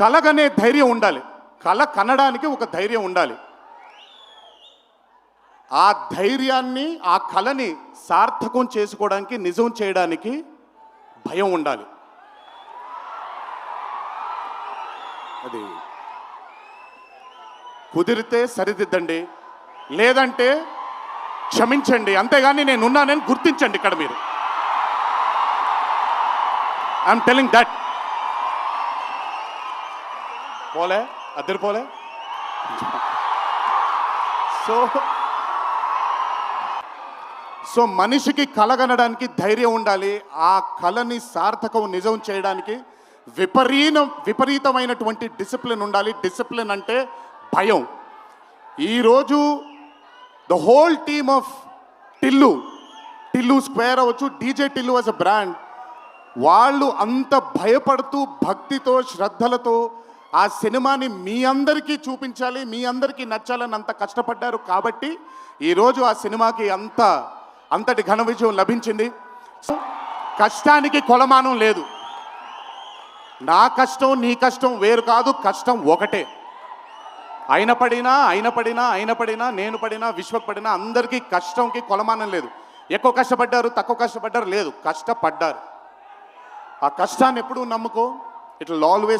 కలగనే ధైర్యం ఉండాలి. కళ కనడానికి ఒక ధైర్యం ఉండాలి. ఆ ధైర్యాన్ని ఆ కళని సార్థకం చేసుకోవడానికి నిజం చేయడానికి భయం ఉండాలి. అది. కుదిరితే సరిదిద్దండి. లేదంటే క్షమించండి. అంతేగాని నేను ఉన్నానని గుర్తించండి ఇక్కడ మీరు. ఐఎమ్ టెలింగ్ దట్ పోలే? అద్దరు పోలే? సో సో మనిషికి కలగనడానికి ధైర్యం ఉండాలి ఆ కళని సార్థకం నిజం చేయడానికి విపరీతం విపరీతమైనటువంటి డిసిప్లిన్ ఉండాలి. డిసిప్లిన్ అంటే భయం. ఈరోజు the whole team of Tillu Tillu square అవ్వచ్చు DJ Tillu as a brand వాళ్ళు అంత భయపడుతూ భక్తితో శ్రద్ధలతో ఆ సినిమాని మీ అందరికీ చూపించాలి మీ అందరికీ నచ్చాలని అంత కష్టపడ్డారు కాబట్టి ఈరోజు ఆ సినిమాకి అంత అంతటి ఘన విజయం లభించింది. సో, కష్టానికి కొలమానం లేదు. నా కష్టం నీ కష్టం వేరు కాదు కష్టం ఒకటే. అయిన పడినా అయిన పడినా అయిన పడినా నేను పడినా విశ్వకు పడినా అందరికీ కష్టంకి కొలమానం లేదు. ఎక్కువ కష్టపడ్డారు తక్కువ కష్టపడ్డారు లేదు కష్టపడ్డారు. ఆ కష్టాన్ని ఎప్పుడు నమ్ముకో ఇట్ ఆల్వేస్